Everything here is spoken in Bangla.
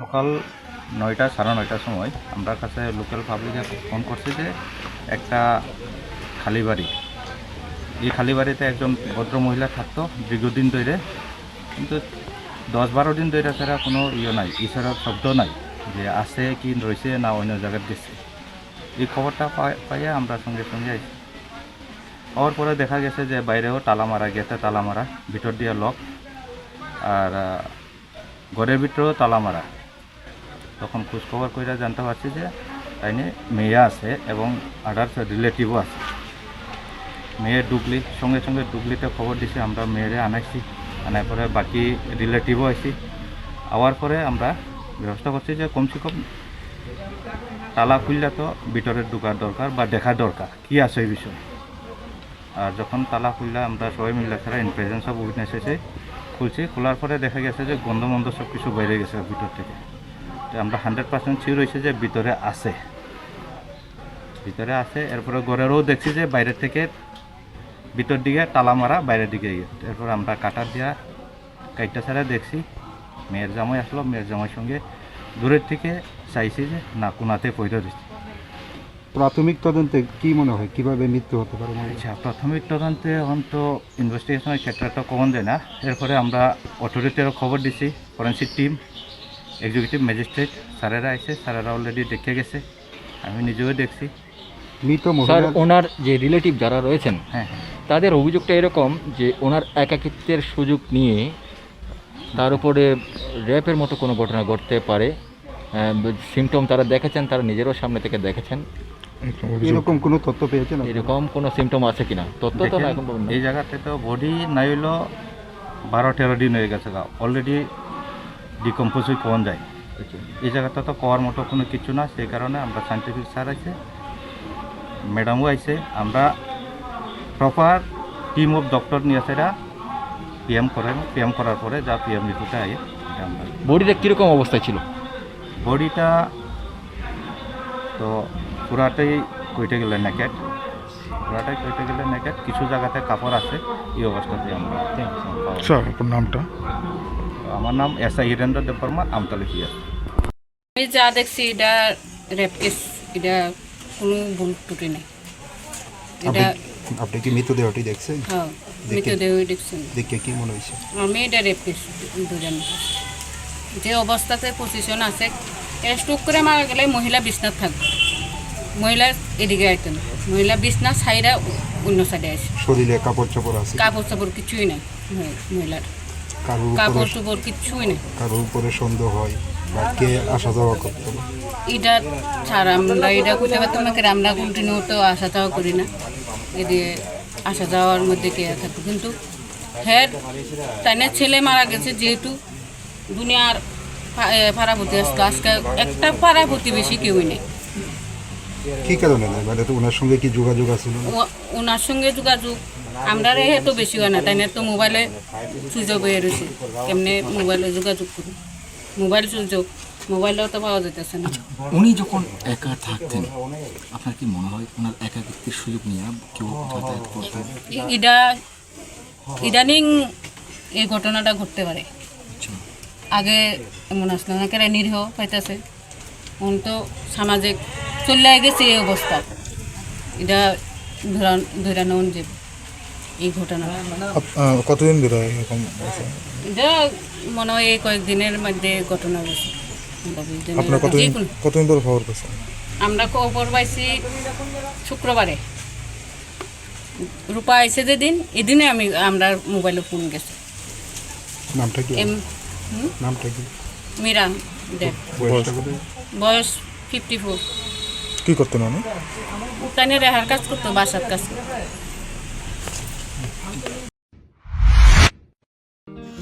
সকাল নয়টা, সাড়ে নয়টার সময় আমরা কাছে লোকাল পাবলিকে ফোন করছে যে একটা খালি বাড়ি। এই খালি বাড়িতে একজন ভদ্র মহিলা থাকতো দীর্ঘদিন ধরে। কিন্তু দশ বারো দিন ধরে ছাড়া কোনো ইয়ে নাই ঈশ্বরের শব্দ নাই যে আছে কি রয়েছে না অন্য জায়গায় গেছে এই খবরটা পাই- পাইয়ে আমরা সঙ্গে সঙ্গে হওয়ার পরে দেখা গেছে যে বাইরেও তালা মারা গেছে, তালা মারা, ভিতর দিয়ে লক আর ঘরের ভিতরেও তালা মারা। তখন খোঁজখবর করে জানতে পারছি যে তাই নিয়ে মেয়ে আছে এবং আদার্স রিলেটিভও আছে। মেয়ে ডুবলি সঙ্গে সঙ্গে ডুবলিতে খবর দিছি, আমরা মেয়েরে আনাইছি আনার পরে বাকি রিলেটিভও আইছি। আওয়ার পরে আমরা ব্যবস্থা করছি যে কমসে কম তালা খুললে তো ভিতরে ঢোকার দরকার বা দেখা দরকার, কি আছে এই বিষয়ে? আর যখন তালা খুললে আমরা সবাই মিলে ছাড়া ইন প্রেজেন্স অফ উইটনেস এসে খুলছি, খোলার পরে দেখা গেছে যে গন্ধ মন্ধ সব কিছু বাইরে গেছে ভিতর থেকে। আমরা হান্ড্রেড পার্সেন্ট শিওর হয়েছে যে ভিতরে আছে। ভিতরে আছে এরপরে ঘরেরও দেখছি যে বাইরের থেকে ভিতর দিকে তালা মারা বাইরের দিকে এরপর আমরা কাটার দিয়া কাইটটা ছাড়া দেখছি। মেয়ের জামাই আসলো মেয়ের জামাইয়ের সঙ্গে দূরের থেকে চাইছি যে না কোনাতে পয়দা দিচ্ছি প্রাথমিক তদন্তে কি মনে হয়? কীভাবে মৃত্যু হতে পারে মনে আচ্ছা প্রাথমিক তদন্তে এখন তো ইনভেস্টিগেশনের ক্ষেত্রে তো কমন যায় না। এরপরে আমরা অথরিটিরও খবর দিছি ফরেন্সিক টিম এক্সিকিউটিভ ম্যাজিস্ট্রেট স্যারেরা এসে স্যারেরা অলরেডি দেখে গেছে আমি নিজেও দেখছি। মৃত স্যার মহিলা ওনার যে রিলেটিভ যারা রয়েছেন হ্যাঁ হ্যাঁ। তাদের অভিযোগটা এরকম যে ওনার একাকিত্বের সুযোগ নিয়ে তার উপরে র্যাপের মতো কোনো ঘটনা ঘটতে পারে। সিমটম তারা দেখেছেন তারা নিজেরও সামনে থেকে দেখেছেন। এরকম কোনো তথ্য পেয়েছেন? এরকম কোনো সিমটম আছে কিনা? তথ্য তো না এখন এই জায়গাতে তো বডি নাই হইল বারো তেরো দিন হয়ে গেছে অলরেডি ডিকম্পোজ হয়ে কমন যায়। এই জায়গাটা তো কওয়ার মতো কোনো কিছু না সেই কারণে আমরা সাইন্টিফিক স্যার আছে ম্যাডামও আইছে আমরা প্রপার টিম অফ ডক্টর নিয়ে সেটা পিএম করেন পিএম করার পরে যা পিএম রিপোর্টে আমরা বডিটা কীরকম অবস্থায় ছিল? বডিটা তো পুরাটাই কইতে গেলে নেকেট পুরাটাই কইতে গেলে নেকেট কিছু জায়গাতে কাপড় আছে এই অবস্থাতে আমরা স্যার আপনার নামটা? আমার নাম এস আই হিরেন্দ্র দেববর্মা আমতলি পিয়াস আমি যা দেখছি এটা রেপ কেস এটা কোনো ভুল ত্রুটি নেই। এটা আপনি কি মৃতদেহটি দেখছেন? হ্যাঁ মৃতদেহ দেখছি। দেখে কি মনে হয়েছে? আমি এটা রেপ কেস দুজন। যে অবস্থাতে পজিশন আছে স্ট্রোক করে মারা গেলে মহিলা বিছনাত থাকবে। মহিলা এদিকে আইতো না মহিলা বিছনা সাইডা অন্য সাইডে আসে। শরীরে কাপড় চাপড় আছে? কাপড় চাপড় কিছুই নাই মহি- মহিলার। কাপড় চোপড় কিছুই নেই। কারোর উপরে সন্দেহ হয় বা কে আসা যাওয়া করতো এটা ছাড়া আমরা এটা করতে পারতাম না আমরা কন্টিনিউ তো আসা যাওয়া করি না। এদিকে আসা যাওয়ার মধ্যে কে থাকতো। কিন্তু হ্যাঁ তাইনের ছেলে মারা গেছে যেহেতু দুনিয়ার পাড়াপতি আসতো। আজকে একটা পাড়া প্রতিবেশী কেউই নেই। কি কারণে মানে ওনার সঙ্গে কি যোগাযোগ আছে? ওনার সঙ্গে যোগাযোগ আমরা তো বেশি হয় না তাইনের তো মোবাইলে সুযোগ হয়ে রয়েছে। কেমনে মোবাইলে যোগাযোগ করি মোবাইল সুযোগ মোবাইলেও তো পাওয়া যেতেছে না। উনি যখন একা থাকতেন আপনার কি মনে হয় ওনার একাকিত্বের সুযোগ নিয়ে কেউ যাতায়াত করতো? ইডা ইদানিং এই ঘটনাটা ঘটতে পারে। আচ্ছা। আগে এমন আসলো না কেন নিরীহ পাইতেছে? এখন তো সামাজিক চলে গেছে এই অবস্থা। এটা ধরা ধরে নেওয়া যে এই ঘটনা। কতদিন ধরে এরকম এটা মনে হয় এই কয়েকদিনের মধ্যে ঘটনা গেছে আপনার কতদিন কতদিন ধরে খবর পেয়েছেন? আমরা খবর পাইছি শুক্রবারে। রূপা আইসে যেদিন এদিনে আমি আমরা মোবাইলে ফোন গেছে। নামটা কি? নামটা কি? মীরা দেব বয়স ফিফটি ফোর। কি করতেন উনি? তাই রেহার কাজ করতো বাসার কাজ করতো।